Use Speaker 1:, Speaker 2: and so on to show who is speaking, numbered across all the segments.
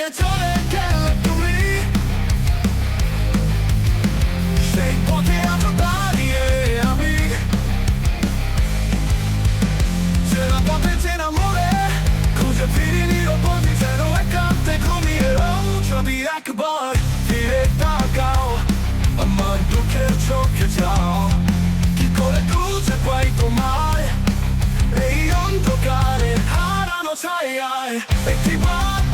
Speaker 1: creatore della blu Sei poche altre body e amiche C'è la potenza in amore Così fini di robot di zero e cante come ero Trabi Akbar, diretta a Gao. Amando che ciò che ciao Chi con le cruce puoi tomare E io non toccare ah, Harano sai ai E ti vado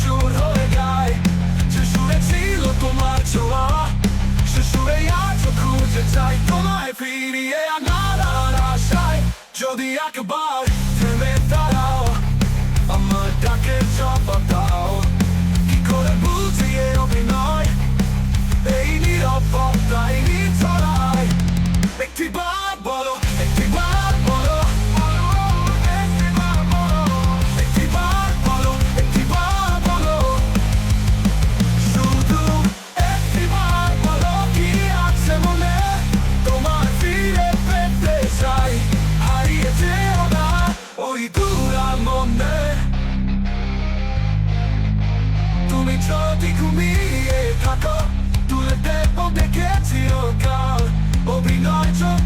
Speaker 1: সুর হয়ে গায় যে সুরে ছিল তোমার ছোঁয়া সে সুরে আজ খুঁজে চাই তোমায় ফিরিয়ে আনার আশায় যদি একবার থেমে Getiyor kal O bir noite